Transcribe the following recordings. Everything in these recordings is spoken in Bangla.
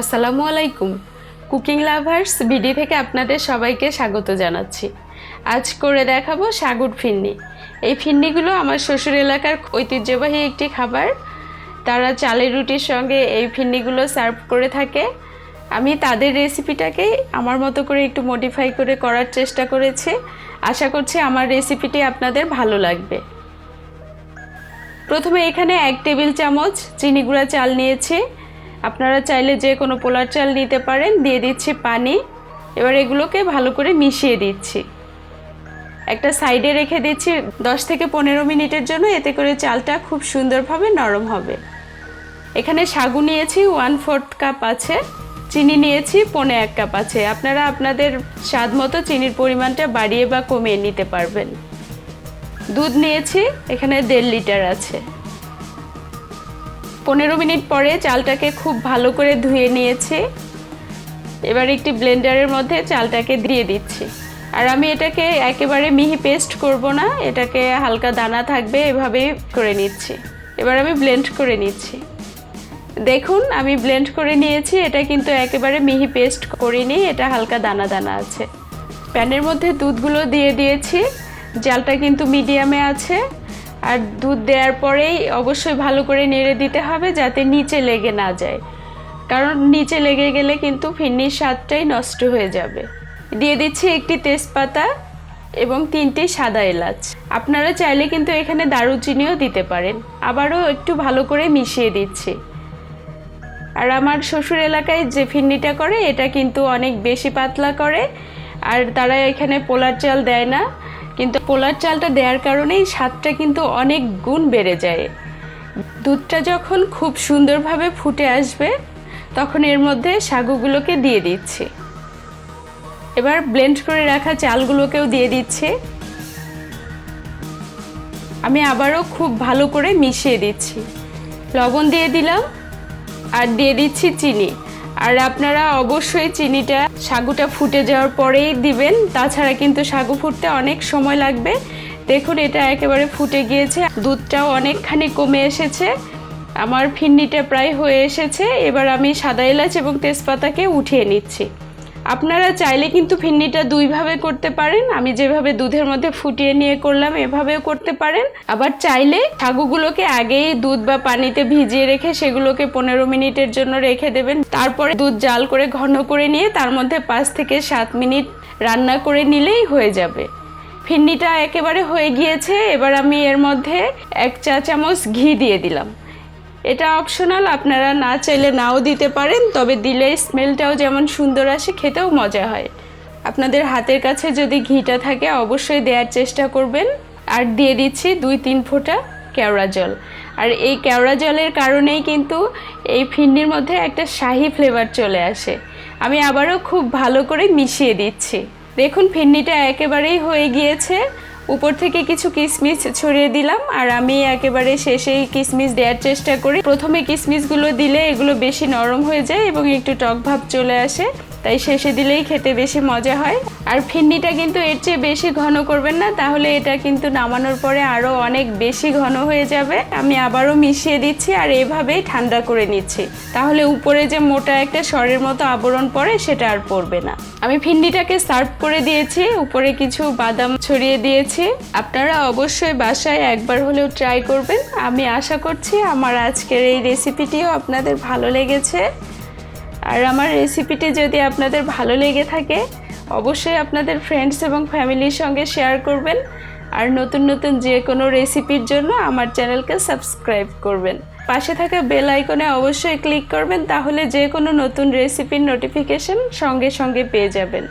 আসসালামু আলাইকুম। কুকিং লাভার্স বিডি থেকে আপনাদের সবাইকে স্বাগত জানাচ্ছি। আজ করে দেখাবো সাগুর ফিন্নি। এই ফিন্নিগুলো আমার শ্বশুর এলাকার ঐতিহ্যবাহী একটি খাবার। তারা চালের রুটির সঙ্গে এই ফিন্নিগুলো সার্ভ করে থাকে। আমি তাদের রেসিপিটাকেই আমার মতো করে একটু মডিফাই করে করার চেষ্টা করেছি। আশা করছি আমার রেসিপিটি আপনাদের ভালো লাগবে। প্রথমে এখানে এক টেবিল চামচ চিনি গুঁড়া চাল নিয়েছি। আপনারা চাইলে যে কোনো পোলার চাল নিতে পারেন, দিয়ে দিচ্ছি পানি। এবার এগুলোকে ভালো করে মিশিয়ে দিচ্ছি। একটা সাইডে রেখে দিচ্ছি দশ থেকে পনেরো মিনিটের জন্য, এতে করে চালটা খুব সুন্দরভাবে নরম হবে। এখানে সাগু নিয়েছি ওয়ান ফোর্থ কাপ আছে, চিনি নিয়েছি পনে এক কাপ আছে। আপনারা আপনাদের স্বাদ মতো চিনির পরিমাণটা বাড়িয়ে বা কমিয়ে নিতে পারবেন। দুধ নিয়েছি, এখানে দেড় লিটার আছে। পনেরো মিনিট পরে চালটাকে খুব ভালো করে ধুয়ে নিয়েছি। এবার একটি ব্লেন্ডারের মধ্যে চালটাকে দিয়ে দিচ্ছি। আর আমি এটাকে একেবারে মিহি পেস্ট করব না, এটাকে হালকা দানা থাকবে এভাবেই করে নিচ্ছি। এবার আমি ব্লেন্ড করে নিচ্ছি। দেখুন, আমি ব্লেন্ড করে নিয়েছি, এটা কিন্তু একেবারে মিহি পেস্ট করিনি, এটা হালকা দানা দানা আছে। প্যানের মধ্যে দুধগুলো দিয়ে দিয়েছি, জালটা কিন্তু মিডিয়ামে আছে। আর দুধ দেওয়ার পরেই অবশ্যই ভালো করে নেড়ে দিতে হবে যাতে নিচে লেগে না যায়। কারণ নিচে লেগে গেলে কিন্তু ফিন্নির স্বাদটাই নষ্ট হয়ে যাবে। দিয়ে দিচ্ছি একটি তেজপাতা এবং তিনটি সাদা এলাচ। আপনারা চাইলে কিন্তু এখানে দারুচিনিও দিতে পারেন। আবারও একটু ভালো করে মিশিয়ে দিচ্ছি। আর আমার শ্বশুর এলাকায় যে ফিন্নিটা করে, এটা কিন্তু অনেক বেশি পাতলা করে। আর তারা এখানে পোলার চাল দেয় না। কিন্তু পোলার চালটা দেওয়ার কারণেই স্বাদটা কিন্তু অনেক গুণ বেড়ে যায়। দুধটা যখন খুব সুন্দরভাবে ফুটে আসবে, তখন এর মধ্যে সাগুগুলোকে দিয়ে দিচ্ছি। এবার ব্লেন্ড করে রাখা চালগুলোকেও দিয়ে দিচ্ছি। আমি আবারও খুব ভালো করে মিশিয়ে দিচ্ছি। লবণ দিয়ে দিলাম আর দিয়ে দিচ্ছি চিনি। আর আপনারা অবশ্যই চিনিটা সাগুটা ফুটে যাওয়ার পরেই দিবেন। তাছাড়া কিন্তু সাগু ফুটতে অনেক সময় লাগবে। দেখুন, এটা একেবারে ফুটে গিয়েছে। দুধটাও অনেকখানি কমে এসেছে। আমার ফিন্নিটা প্রায় হয়ে এসেছে। এবার আমি সাদা এলাচ এবং তেজপাতাকে উঠিয়ে নিচ্ছি। আপনারা চাইলে কিন্তু ফিন্নিটা দুইভাবে করতে পারেন। আমি যেভাবে দুধের মধ্যে ফুটিয়ে নিয়ে করলাম, এভাবেও করতে পারেন। আবার চাইলে সাগুগুলোকে আগেই দুধ বা পানিতে ভিজিয়ে রেখে সেগুলোকে পনেরো মিনিটের জন্য রেখে দেবেন। তারপরে দুধ জাল করে ঘন করে নিয়ে তার মধ্যে পাঁচ থেকে সাত মিনিট রান্না করে নিলেই হয়ে যাবে। ফিন্নিটা একেবারে হয়ে গিয়েছে। এবার আমি এর মধ্যে এক চা চামচ ঘি দিয়ে দিলাম। এটা অপশনাল আপনারা না চাইলে নাও দিতে পারেন, তবে দিলে স্মেলটাও যেমন সুন্দর আসে, খেতেও মজা হয়। আপনাদের হাতের কাছে যদি ঘিটা থাকে, অবশ্যই দেওয়ার চেষ্টা করবেন। আর দিয়ে দিচ্ছি দুই তিন ফোঁটা কেওড়া জল। আর এই কেওড়া জলের কারণেই কিন্তু এই ফিন্নির মধ্যে একটা শাহি ফ্লেভার চলে আসে। আমি আবারও খুব ভালো করে মিশিয়ে দিচ্ছি। দেখুন, ফিন্নিটা একেবারেই হয়ে গিয়েছে। উপর থেকে কিছু কিসমিস ছড়িয়ে দিলাম, আর আমি একেবারে শেষেই কিসমিস দেওয়ার চেষ্টা করি। প্রথমে কিশমিশগুলো দিলে এগুলো বেশি নরম হয়ে যায় এবং একটু টক ভাব চলে আসে। তাই শেষে দিলেই খেতে বেশি মজা হয়। আর ফিন্নিটা কিন্তু এর চেয়ে বেশি ঘন করবেন না, তাহলে এটা কিন্তু নামানোর পরে আরও অনেক বেশি ঘন হয়ে যাবে। আমি আবারও মিশিয়ে দিচ্ছি আর এভাবেই ঠান্ডা করে নিচ্ছি। তাহলে উপরে যে মোটা একটা স্বরের মতো আবরণ পড়ে, সেটা আর পড়বে না। আমি ফিন্ডিটাকে সার্ভ করে দিয়েছি, উপরে কিছু বাদাম ছড়িয়ে দিয়েছি। আপনারা অবশ্যই বাসায় একবার হলেও ট্রাই করবেন। আমি আশা করছি আমার আজকের এই রেসিপিটিও আপনাদের ভালো লেগেছে। আর আমার রেসিপিটি যদি আপনাদের ভালো লেগে থাকে, অবশ্যই আপনাদের ফ্রেন্ডস এবং ফ্যামিলির সঙ্গে শেয়ার করবেন। আর নতুন নতুন যে কোনো রেসিপির জন্য আমার চ্যানেলকে সাবস্ক্রাইব করবেন। পাশে থাকা বেল আইকনে অবশ্যই ক্লিক করবেন, তাহলে যে কোনো নতুন রেসিপির নোটিফিকেশন সঙ্গে সঙ্গে পেয়ে যাবেন।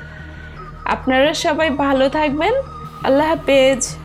আপনারা সবাই ভালো থাকবেন। আল্লাহ হাফেজ।